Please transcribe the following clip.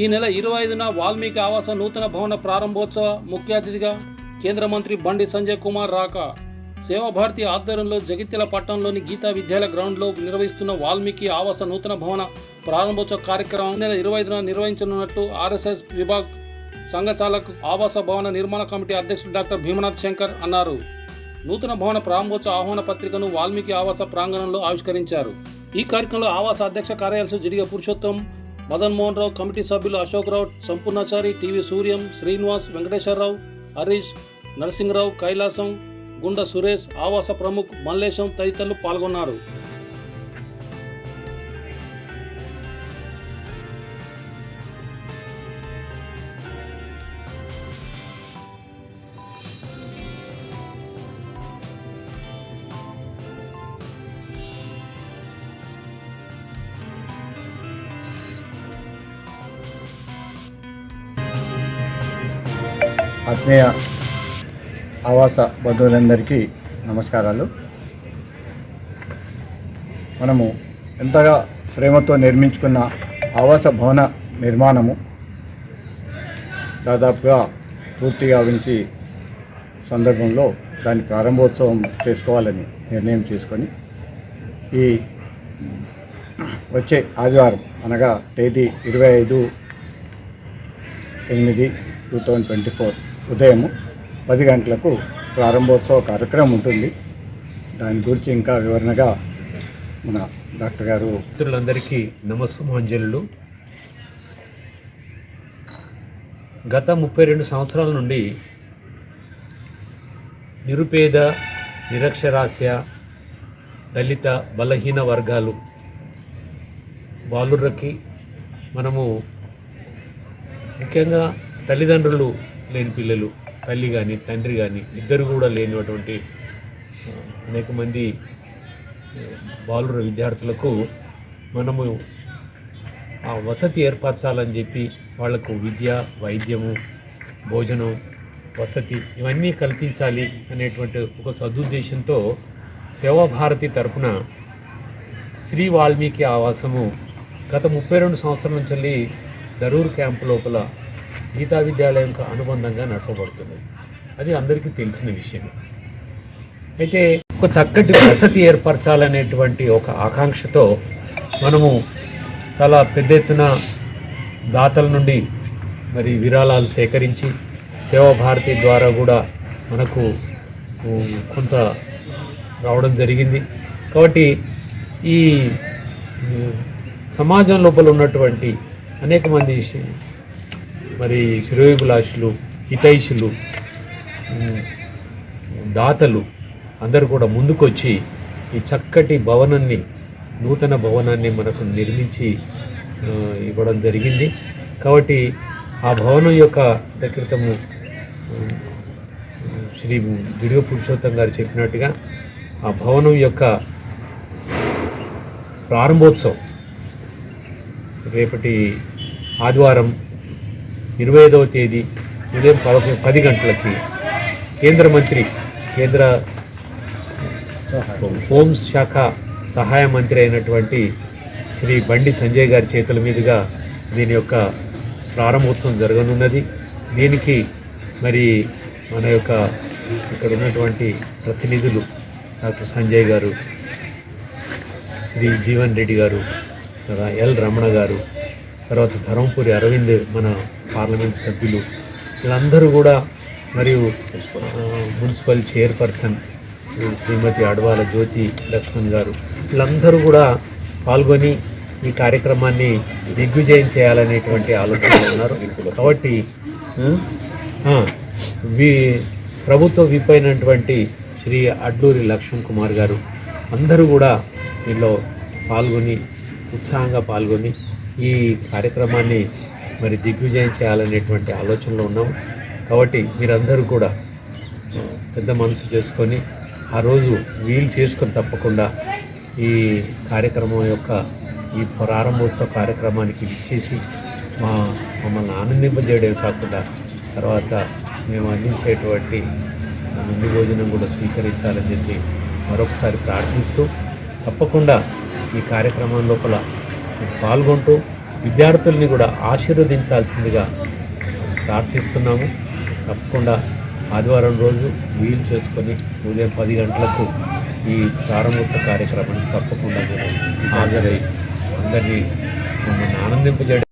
ఈ నెల ఇరవై ఐదున వాల్మీకి ఆవాస నూతన భవన ప్రారంభోత్సవ ముఖ్య అతిథిగా కేంద్ర మంత్రి బండి సంజయ్ కుమార్ రాక. సేవాభారతి ఆధ్వర్యంలో జగిత్యాల పట్టణంలోని గీతా విద్యాలయ గ్రౌండ్లో నిర్వహిస్తున్న వాల్మీకి ఆవాస నూతన భవన ప్రారంభోత్సవ కార్యక్రమం నెల ఇరవై ఐదున నిర్వహించనున్నట్టు ఆర్ఎస్ఎస్ విభాగ్ సంఘచాలక్ ఆవాస భవన నిర్మాణ కమిటీ అధ్యక్షుడు డాక్టర్ భీమనాథ్ శంకర్ అన్నారు. నూతన భవన ప్రారంభోత్సవ ఆహ్వాన పత్రికను వాల్మీకి ఆవాస ప్రాంగణంలో ఆవిష్కరించారు. ఈ కార్యక్రమంలో ఆవాస అధ్యక్ష కార్యదర్శి జిడిగ పురుషోత్తం మదన్మోహన్ రావు కమిటీ సభ్యులు అశోక్ రావు సంపూర్ణాచారి టీవీ సూర్యం శ్రీనివాస్ వెంకటేశ్వరరావు హరీష్ నరసింహరావు కైలాసం గుండ సురేష్ ఆవాస ప్రముఖ్ మల్లేశం తదితరులు పాల్గొన్నారు. ఆత్మీయ ఆవాస బంధువులందరికీ నమస్కారాలు. మనము ఎంతగా ప్రేమతో నిర్మించుకున్న ఆవాస భవన నిర్మాణము దాదాపుగా పూర్తిగా ఉంచి సందర్భంలో దాని ప్రారంభోత్సవం చేసుకోవాలని నిర్ణయం చేసుకొని ఈ వచ్చే ఆదివారం అనగా తేదీ ఇరవై ఐదు ఎనిమిది టూ థౌజండ్ ట్వంటీ ఫోర్ ఉదయం పది గంటలకు ప్రారంభోత్సవ కార్యక్రమం ఉంటుంది. దాని గురించి ఇంకా వివరణగా మన డాక్టర్ గారు మిత్రులందరికీ నమస్సుమాంజలు. గత ముప్పై రెండు సంవత్సరాల నుండి నిరుపేద నిరక్షరాస్య దళిత బలహీన వర్గాలు బాలురకి మనము ముఖ్యంగా తల్లిదండ్రులు లేని పిల్లలు తల్లి కానీ తండ్రి కానీ ఇద్దరు కూడా లేనటువంటి అనేక మంది బాలుర విద్యార్థులకు మనము ఆ వసతి ఏర్పరచాలని చెప్పి వాళ్ళకు విద్య వైద్యము భోజనం వసతి ఇవన్నీ కల్పించాలి అనేటువంటి ఒక సదుద్దేశంతో సేవాభారతి తరపున శ్రీ వాల్మీకి ఆవాసము గత ముప్పై రెండు సంవత్సరాల నుంచి వెళ్ళి దరూర్ క్యాంపు లోపల గీతా విద్యాలయంకు అనుబంధంగా నడపబడుతున్నది. అది అందరికీ తెలిసిన విషయం అయితే ఒక చక్కటి వసతి ఏర్పరచాలనేటువంటి ఒక ఆకాంక్షతో మనము చాలా పెద్ద ఎత్తున దాతల నుండి మరి విరాళాలు సేకరించి సేవాభారతి ద్వారా కూడా మనకు కొంత రావడం జరిగింది. కాబట్టి ఈ సమాజం లోపల ఉన్నటువంటి అనేక మంది మరి శ్రేయోభిలాషులు హితైషులు దాతలు అందరూ కూడా ముందుకొచ్చి ఈ చక్కటి భవనాన్ని నూతన భవనాన్ని మనకు నిర్మించి ఇవ్వడం జరిగింది. కాబట్టి ఆ భవనం యొక్క క్రితము శ్రీ దుర్గ పురుషోత్తం గారు చెప్పినట్టుగా ఆ భవనం యొక్క ప్రారంభోత్సవం రేపటి ఆదివారం ఇరవై ఐదవ తేదీ ఉదయం పదకొ పది గంటలకి కేంద్ర మంత్రి కేంద్ర హోమ్ శాఖ సహాయ మంత్రి అయినటువంటి శ్రీ బండి సంజయ్ గారి చేతుల మీదుగా దీని యొక్క ప్రారంభోత్సవం జరగనున్నది. దీనికి మరి మన యొక్క ఇక్కడ ఉన్నటువంటి ప్రతినిధులు డాక్టర్ సంజయ్ గారు శ్రీ జీవన్ రెడ్డి గారు ఎల్ రమణ గారు తర్వాత ధర్మపురి అరవింద్ మన పార్లమెంట్ సభ్యులు వీళ్ళందరూ కూడా మరియు మున్సిపల్ చైర్పర్సన్ శ్రీమతి అడవాల జ్యోతి లక్ష్మణ్ గారు వీళ్ళందరూ కూడా పాల్గొని ఈ కార్యక్రమాన్ని దిగ్విజయం చేయాలనేటువంటి ఆలోచనలు ఉన్నారు. కాబట్టి వి ప్రభుత్వ విప్ అయినటువంటి శ్రీ అడ్లూరి లక్ష్మణ్ కుమార్ గారు అందరూ కూడా దీనిలో పాల్గొని ఉత్సాహంగా పాల్గొని ఈ కార్యక్రమాన్ని మరి దిగ్విజయం చేయాలనేటువంటి ఆలోచనలో ఉన్నాము కాబట్టి మీరందరూ కూడా పెద్ద మనసు చేసుకొని ఆ రోజు వీలు చేసుకొని తప్పకుండా ఈ కార్యక్రమం యొక్క ఈ ప్రారంభోత్సవ కార్యక్రమానికి ఇచ్చేసి మా మమ్మల్ని ఆనందింపజేయడమే కాకుండా తర్వాత మేము అందించేటువంటి ముందు భోజనం కూడా స్వీకరించాలని చెప్పి మరొకసారి ప్రార్థిస్తూ తప్పకుండా ఈ కార్యక్రమం లోపల పాల్గొంటూ విద్యార్థుల్ని కూడా ఆశీర్వదించాల్సిందిగా ప్రార్థిస్తున్నాము. తప్పకుండా ఆదివారం రోజు వీలు చేసుకొని ఉదయం పది గంటలకు ఈ ప్రారంభోత్సవ కార్యక్రమానికి తప్పకుండా మీరు హాజరై అందరినీ మమ్మల్ని ఆనందింపజేయడం